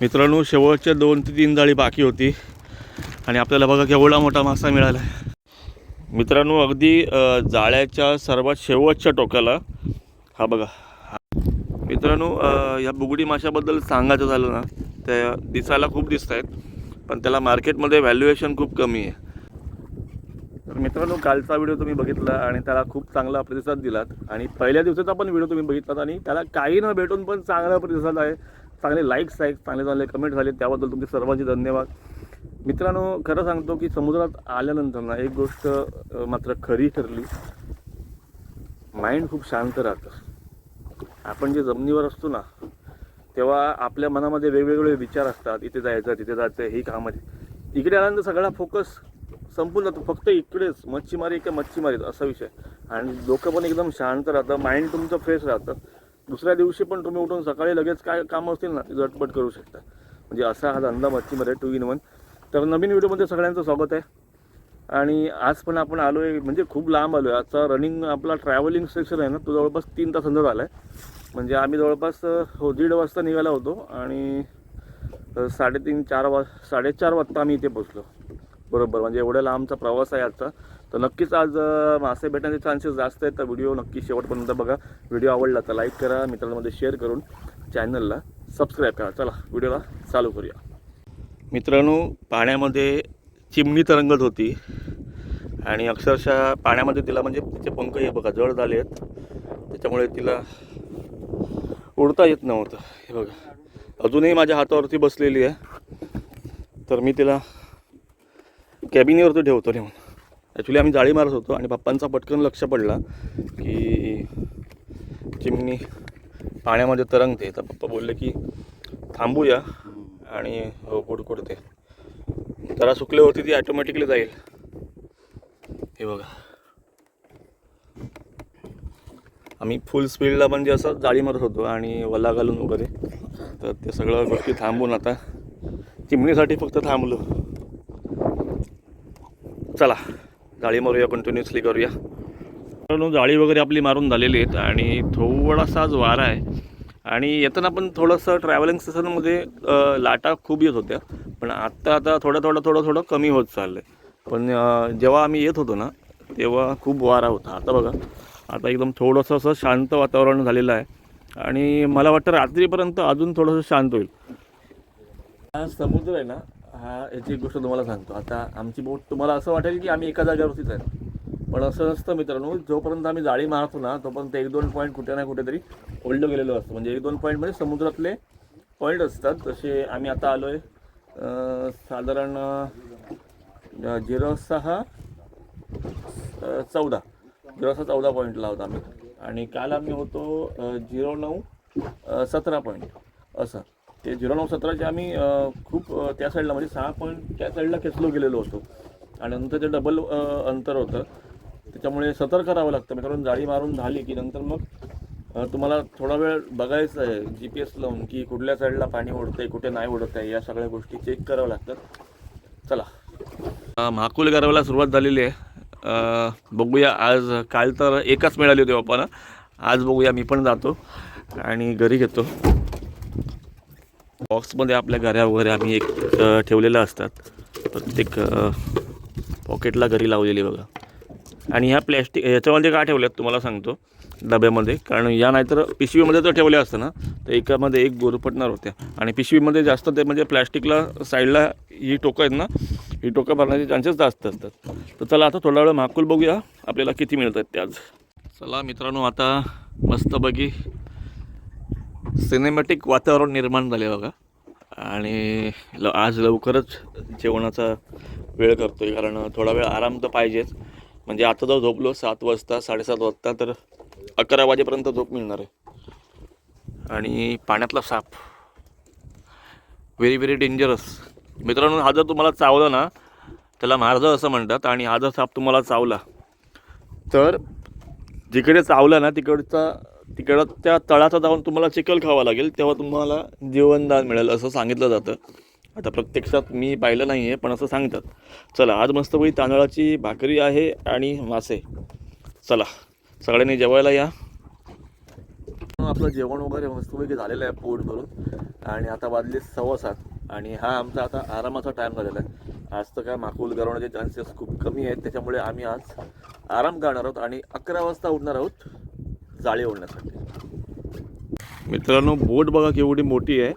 मित्रांनो शेवटच्या दोन ते तीन जाळी बाकी होती. आणि आपल्याला बघा केवढा मोठा मासा मिळाला. आहे मित्रांनो अगदी जाळ्याच्या सर्वात शेवटच्या टोकाला हा बघा. हा. मित्रांनो या बुगडी माशाबद्दल सांगायचं झालं ना त्या दिसायला खूप दिसत आहेत पण त्याला मार्केटमध्ये व्हॅल्युएशन खूप कमी आहे. तर मित्रांनो कालचा व्हिडिओ तुम्ही बघितला आणि त्याला खूप चांगला प्रतिसाद दिलात. आणि पहिल्या दिवसाचा पण व्हिडिओ तुम्ही बघितलात आणि त्याला काही न भेटून पण चांगला प्रतिसाद आहे. चांगले लाईक्स आहेत चांगले चांगले कमेंट झाले त्याबद्दल तुमचे सर्वांचे धन्यवाद. मित्रांनो खरं सांगतो की समुद्रात आल्यानंतर ना एक गोष्ट मात्र खरी ठरली. माइंड खूप शांत राहतं. आपण जे जमिनीवर असतो ना तेव्हा आपल्या मनामध्ये वेगवेगळे विचार असतात. इथे जायचं तिथे जायचं ही कामाची. इकडे आल्यानंतर सगळा फोकस संपून जातो. फक्त इकडेच मच्छीमारी का मच्छीमारी असा विषय. आणि डोकं पण एकदम शांत राहतं माइंड तुमचं फ्रेश राहतं. दुसऱ्या दिवशी पण तुम्ही उठून सकाळी लगेच काय कामं असतील ना झटपट करू शकता. म्हणजे असा हा धंदा मच्छीमध्ये टू इन वन तर नवीन व्हिडिओमध्ये सगळ्यांचं स्वागत आहे. आणि आज पण आपण आलो आहे म्हणजे खूप लांब आलो आहे आजचा रनिंग आपला ट्रॅव्हलिंग सेक्शन आहे ना तो जवळपास तीन तासांचा झाला आहे म्हणजे आम्ही जवळपास हो दीड वाजता निघाला होतो आणि साडेतीन चार वा साडेचार वाजता आम्ही इथे पोचलो बरोबर म्हणजे एवढ्या लांबचा प्रवास आहे आजचा. तर नक्कीच आज मासे भेटण्याचे चान्सेस जास्त आहेत. तर व्हिडिओ नक्की शेवटपर्यंत बघा. व्हिडिओ आवडला तर लाईक करा मित्रांमध्ये शेअर करून चॅनलला सबस्क्राईब करा. चला व्हिडिओला चालू करूया. मित्रांनो पाण्यामध्ये चिमणी तरंगत होती. आणि अक्षरशः पाण्यामध्ये तिला म्हणजे तिचे पंख हे बघा जड झाले आहेत. त्याच्यामुळे तिला उडता येत नव्हतं. हे बघा. अजूनही माझ्या हातावरती बसलेली आहे. तर मी तिला कॅबिनीवरती ठेवतो नेऊन. ॲक्च्युली आम्ही जाळी मारत होतो आणि पप्पांचा पटकन लक्ष पडला की चिमणी पाण्यामध्ये तरंगते. तर पप्पा बोलले की थांबूया आणि हो कुडकुडते जरा सुकल्यावरती ती ॲटोमॅटिकली जाईल. हे बघा. आम्ही फुल स्पीडला म्हणजे असं जाळी मारत होतो आणि वल्ला घालून वगैरे तर ते सगळं गोष्टी थांबून आता चिमणीसाठी फक्त थांबलो. चला. जाळी मारूया कंटिन्युअसली करूया. मित्रांनो, जाळी वगैरे आपली मारून झालेली आहेत आणि थोडासा आज वारा आहे. आणि येताना पण थोडंसं ट्रॅव्हलिंग सीझनमध्ये लाटा खूप येत होत्या. पण आत्ता आता थोडं थोडं थोडं थोडं कमी होत चाललं आहे पण जेव्हा आम्ही येत होतो ना तेव्हा खूप वारा होता. आता बघा आता एकदम थोडंसं असं शांत वातावरण झालेलं आहे. आणि मला वाटतं रात्रीपर्यंत अजून थोडंसं शांत होईल. हा समुद्र आहे ना हा याची एक गोष्ट तुम्हाला सांगतो. आता आमची बोट तुम्हाला असं वाटेल की आम्ही एका जागेवरतीच आहे पण असं नसतं मित्रांनो जोपर्यंत आम्ही जाळी मारतो ना तोपर्यंत एक दोन पॉईंट कुठे ना कुठेतरी ओढलं गेलेलो असतं. म्हणजे एक दोन पॉईंट म्हणजे समुद्रातले पॉईंट असतात. तसे आम्ही आता आलो आहे साधारण झिरो सहा चौदा. झिरो सहा चौदा पॉईंटला होता आम्ही. आणि काल आम्ही होतो झिरो नऊ सतरा पॉईंट असं. ते झिरो नऊ सतराचे आम्ही खूप त्या साईडला म्हणजे सहा पॉईंट त्या साईडला खेचलो गेलेलो होतो. आणि नंतर ते डबल अंतर होतं. त्याच्यामुळे सतर्क करावं लागतं. मित्रांनो जाळी मारून झाली की नंतर मग तुम्हाला थोडा वेळ बघायचं आहे. जी पी एस लावून की कुठल्या साईडला पाणी ओढतंय कुठे नाही ओढत आहे या सगळ्या गोष्टी चेक कराव्या लागतात. चला. महाकुल गरवाला सुरुवात झालेली आहे. बघूया आज काल तर एकच मिळाली होती बाप्पाला. आज बघूया मी पण जातो आणि घरी घेतो. बॉक्समध्ये आपल्या गऱ्या वगैरे आम्ही एक ठेवलेल्या असतात. प्रत्येक पॉकेटला घरी लावलेली बघा. आणि ह्या प्लॅस्टिक याच्यामध्ये का ठेवल्यात तुम्हाला सांगतो. डब्यामध्ये कारण या नाहीतर पिशवीमध्ये जर ठेवल्या असतं ना. तर एकामध्ये एक गोरपटणार होत्या. आणि पिशवीमध्ये जास्त ते म्हणजे प्लॅस्टिकला साईडला ही टोकं आहेत ना ही टोकं भरण्याचे चान्सेस जास्त असतात. तर चला आता थोडा वेळ महाकुल बघूया. आपल्याला किती मिळतात त्याच ते आज. चला मित्रांनो आता मस्तपैकी सिनेमॅटिक वातावरण निर्माण झाले बघा. आणि ल आज लवकरच जेवणाचा वेळ करतो आहे कारण थोडा वेळ आराम तर पाहिजेच. म्हणजे आता जर झोपलो सात वाजता साडेसात वाजता तर अकरा वाजेपर्यंत झोप मिळणार आहे. आणि पाण्यातला साप. व्हेरी व्हेरी डेंजरस मित्रांनो हा जर तुम्हाला चावला ना त्याला मार्जं असं म्हणतात आणि हा जर साप तुम्हाला चावला तर जिकडे चावला ना तिकडचा तिकडं त्या तळाचा जाऊन तुम्हाला चिखल खावा लागेल तेव्हा तुम्हाला जीवनदान मिळेल असं सांगितलं जातं. आता प्रत्यक्षात मी पाहिलं नाही आहे पण असं सांगतात. चला आज मस्तपैकी तांदळाची भाकरी आहे आणि मासे. चला सगळ्यांनी जेवायला या. आपलं जेवण वगैरे मस्तपैकी झालेलं आहे पोट भरून. आणि आता वाजले सव्वा सात आणि हा आमचा आता आरामाचा टाईम झालेला आहे. आज तर काय माकूल गरवण्याचे चान्सेस खूप कमी आहेत त्याच्यामुळे आम्ही आज आराम करणार आहोत आणि अकरा वाजता उठणार आहोत. जाळी ओढण्यासाठी. मित्रांनो बोट बघा केवढी मोठी आहे.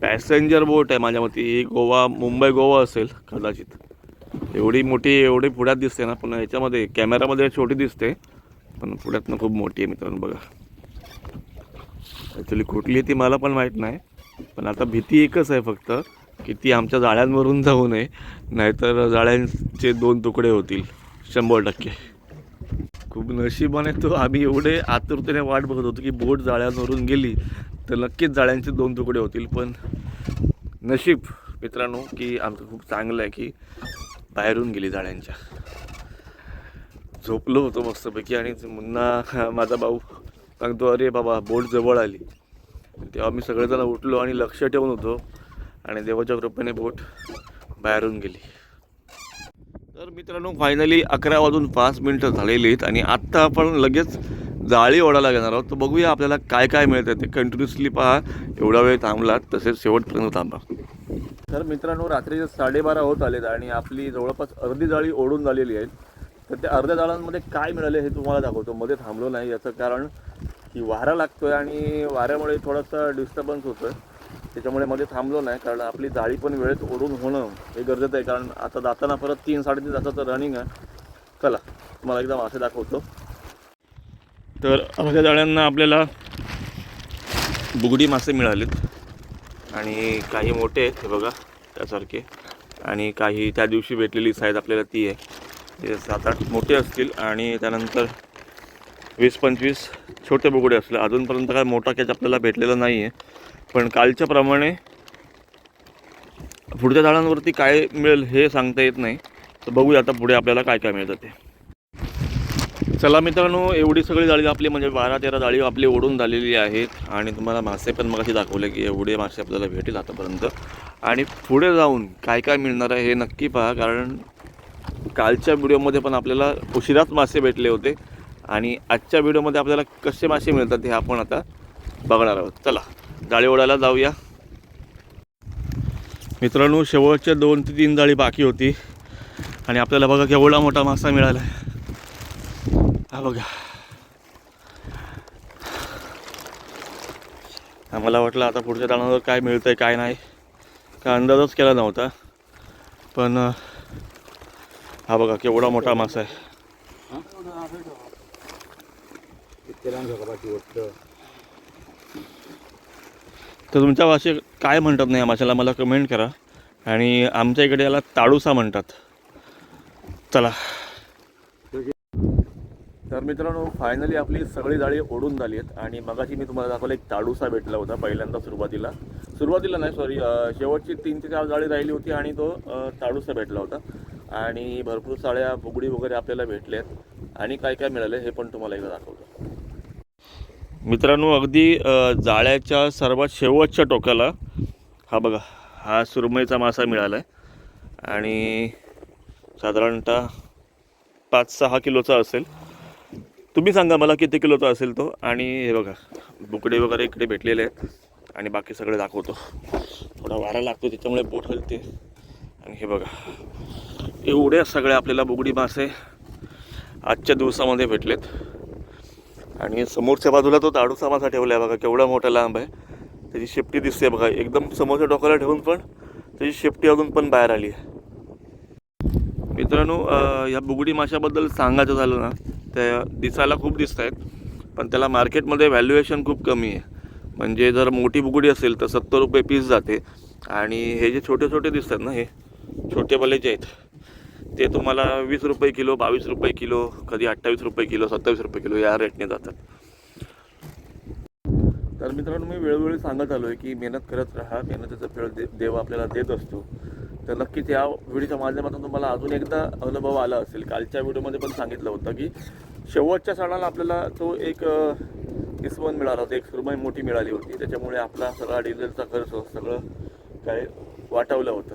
पॅसेंजर बोट आहे माझ्या मते. ही गोवा मुंबई गोवा असेल कदाचित. एवढी मोठी एवढी पुढ्यात दिसते ना पण याच्यामध्ये कॅमेरामध्ये छोटी दिसते. पण पुढ्यातनं खूप मोठी आहे मित्रांनो बघा. ॲक्च्युली कुठली आहे ती मला पण माहीत नाही. पण आता भीती एकच आहे फक्त की ती आमच्या जाळ्यांवरून जाऊ नये. नाहीतर जाळ्यांचे दोन तुकडे होतील. शंभर टक्के. खूप नशिबाने तो आम्ही एवढे आतुरतेने वाट बघत होतो की बोट जाळ्यांवरून गेली तर नक्कीच जाळ्यांचे दोन तुकडे होतील. पण नशीब मित्रांनो की आमचं खूप चांगलं आहे की बाहेरून गेली जाळ्यांच्या. झोपलो होतो मस्तपैकी आणि मुन्ना माझा भाऊ सांगतो अरे बाबा बोट जवळ आली. तेव्हा मी सगळेजण उठलो आणि लक्ष ठेवून होतो आणि देवाच्या कृपेने बोट बाहेरून गेली. तर मित्रांनो फायनली अकरा वाजून पाच मिनटं झालेली आहेत आणि आत्ता आपण लगेच जाळी ओढायला घेणार आहोत. तर बघूया आपल्याला काय काय मिळतं ते कंटिन्युअसली पहा. एवढा वेळ थांबलात तसेच शेवटपर्यंत थांबा. तर मित्रांनो रात्रीचे साडेबारा होत आलेत आणि आपली जवळपास अर्धी जाळी ओढून झालेली आहे तर त्या अर्ध्या जाळांमध्ये काय मिळाले हे तुम्हाला दाखवतो. मध्ये थांबलो नाही याचं कारण की वारा लागतोय आणि वाऱ्यामुळे थोडासा डिस्टर्बन्स होतोय. त्याच्यामुळे मध्ये थांबलो नाही कारण आपली जाळी पण वेळेत ओढून होणं हे गरजेचं आहे. कारण आता जाताना परत तीन साडेतीन तासाचं रनिंग आहे. चला तुम्हाला एकदा मासे दाखवतो. तर अशा जाळ्यांना आपल्याला बुगडी मासे मिळालेत. आणि काही मोठे आहेत हे बघा त्यासारखे. आणि काही त्या दिवशी भेटलेली साईज आपल्याला ती आहे. ते सात आठ मोठे असतील आणि त्यानंतर वीस पंचवीस छोटे बुगडे असले. अजूनपर्यंत काय मोठा कॅच आपल्याला भेटलेला नाही आहे पण कालच्याप्रमाणे पुढच्या झाडांवरती काय मिळेल हे सांगता येत नाही. तर बघूया आता पुढे आपल्याला काय काय मिळतं ते. चला मित्रांनो एवढी सगळी जाळी आपली म्हणजे बारा तेरा जाळी आपली ओढून झालेली आहेत. आणि तुम्हाला मासे पण मग दाखवले की एवढे मासे आपल्याला भेटेल आतापर्यंत. आणि पुढे जाऊन काय काय मिळणार आहे हे नक्की पहा कारण कालच्या व्हिडिओमध्ये पण आपल्याला उशिराच मासे भेटले होते. आणि आजच्या व्हिडिओमध्ये आपल्याला कसे मासे मिळतात हे आपण आता बघणार आहोत. चला. जाळी ओढायला जाऊया. मित्रांनो शेवटच्या दोन ते तीन जाळी बाकी होती. आणि आपल्याला बघा केवढा मोठा मासा मिळाला आहे हा बघा. आम्हाला वाटलं आता पुढच्या दाणावर काय मिळतं आहे काय नाही. का अंदाजच केला नव्हता. पण हा बघा केवढा मोठा मासा आहे. तर तुमच्या भाषेत काय म्हणतात नाही या माशाला मला कमेंट करा. आणि आमच्या इकडे याला ताडूसा म्हणतात. चला. तर मित्रांनो फायनली आपली सगळी जाळी ओढून झाली आहेत. आणि मगाशी मी तुम्हाला दाखवलं एक ताडूसा भेटला होता पहिल्यांदा सुरुवातीला. सुरुवातीला नाही सॉरी शेवटची तीन ते चार जाळी राहिली होती आणि तो ताडूसा भेटला होता. आणि भरपूर साड्या बुगडी वगैरे आपल्याला भेटल्या आहेत. आणि काय काय मिळाले हे पण तुम्हाला एकदा दाखवतो. मित्रांनो अगदी जाळ्याच्या सर्वात शेवटच्या टोक्याला हा बघा हा सुरमईचा मासा मिळाला आहे आणि साधारणतः पाच सहा किलोचा असेल. तुम्ही सांगा मला किती किलोचा असेल तो. आणि हे बघा बुकडे वगैरे इकडे भेटलेले आहेत. आणि बाकी सगळे दाखवतो. थोडा वारा लागतो त्याच्यामुळे बोट हलते. आणि हे बघा एवढ्या सगळ्या आपल्याला बुगडी मासे आजच्या दिवसामध्ये भेटलेत. आणि समोरच्या बाजूला तो ताडूचा मासा ठेवला आहे बघा केवढा मोठा लांब आहे. त्याची शेपटी दिसते बघा एकदम समोरच्या डोक्याला ठेवून पण त्याची शेपटी अजून पण बाहेर आली आहे. मित्रांनो ह्या बुगडी माशाबद्दल सांगायचं झालं ना त्या दिसायला खूप दिसत आहेत पण त्याला मार्केटमध्ये व्हॅल्युएशन खूप कमी आहे. म्हणजे जर मोठी बुगडी असेल तर सत्तर रुपये पीस जाते. आणि हे जे छोटे छोटे दिसतात ना हे छोटे जे आहेत. ते तुम्हाला वीस रुपये किलो बावीस रुपये किलो कधी अठ्ठावीस रुपये किलो सत्तावीस रुपये किलो या रेटने जातात. तर मित्रांनो मी वेळोवेळी सांगत आलो आहे की मेहनत करत राहा. मेहनतीचं फळ दे देव आपल्याला देत असतो. तर नक्कीच या व्हिडिओच्या माध्यमातून तुम्हाला अजून एकदा अनुभव आला असेल. कालच्या व्हिडिओमध्ये पण सांगितलं होतं की शेवटच्या सणाला आपल्याला तो एक इसवण मिळाला होता. एक सुरमई मोठी मिळाली होती. त्याच्यामुळे आपला सगळा डिझेलचा खर्च सगळं काय वाटावलं होतं.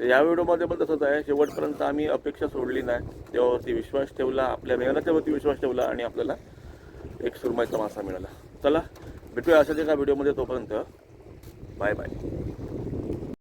तर या व्हिडिओमध्ये पण तसंच आहे. शेवटपर्यंत आम्ही अपेक्षा सोडली नाही. देवावरती विश्वास ठेवला आपल्या मेहनतीवरती विश्वास ठेवला आणि आपल्याला एक सुरमईचा मासा मिळाला. चला भेटूया अशाच एका व्हिडिओमध्ये तोपर्यंत. Bye bye.